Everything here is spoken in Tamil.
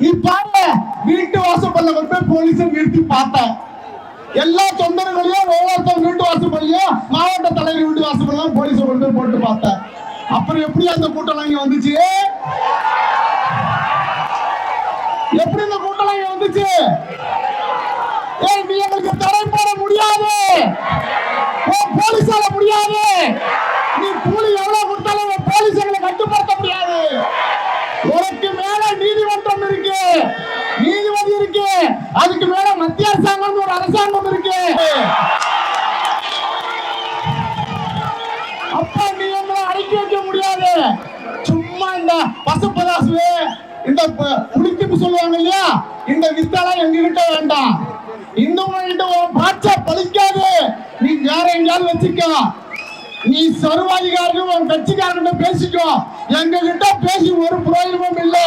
நீ வீட்டு வாசப்பல்ல கொண்டு போய் போலீஸை நிறுத்தி பார்த்தேன். எல்லா தொண்டர்களையும் ஒவ்வொருத்தர் வீட்டு வாசப்பள்ளியும் மாவட்ட தலைவர் வீட்டு வாசப்பள்ளியும் போலீஸை கொண்டு போய் போட்டு பார்த்தேன். அப்புறம் எப்படி அந்த கூட்டம் இங்க வந்துச்சு? எப்படி இந்த கூட்டம் இங்க வந்துச்சு? ஏய் நீ எங்களுக்கு தடை போட முடியாது. போலீஸால முடியாது. நீ கூலி எவ்வளவு கொடுத்தாலும் போலீஸ் எங்களை கட்டுப்படுத்த முடியாது. உனக்கு மேல நீதிமன்றம் அடக்கி வைக்க முடியாது. சும்மா இந்த பசுப்பதாசு இந்த புளித்திப்பு சொல்லுவாங்க இல்லையா? இந்த வித்தெல்லாம் எங்ககிட்ட வேண்டாம். இந்த கிட்ட உன் பாச்சா பலிக்காது நீ வேற எங்கேயாவது வச்சுக்கோ. நீ சர்வாதிகாரிகள் உன் கட்சிக்காரங்கிட்ட பேசிக்கோ. எங்க கிட்ட பேசி ஒரு பிரயோஜனமும் இல்லை.